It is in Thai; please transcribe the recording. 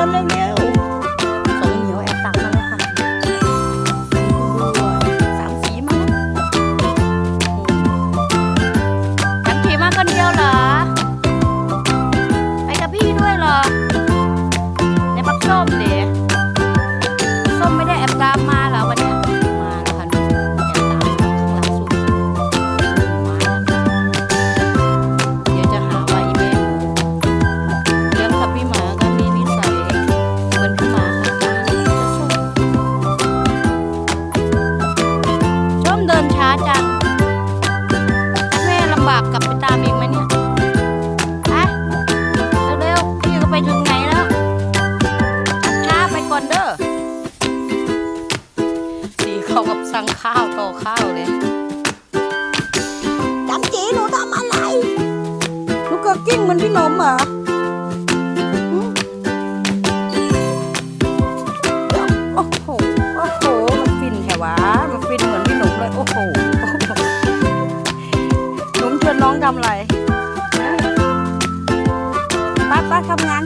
ร็เร็วเร็วส่งเหนียวแอบตักมาเลยค่ะสามสีมั้งจันทีมากคนเดียวเหรอ สั่งข้าวต่อข้าวเลยจำจีหนูทำอะไรลูกก็กิ้งมันพี่นมเหรอโอ้โห โอ้โห มันฟินแค่วะ มันฟินเหมือนพี่หนมเลย โอ้โหหนุ่มชวนน้องทำไรป้าป้าทำงาน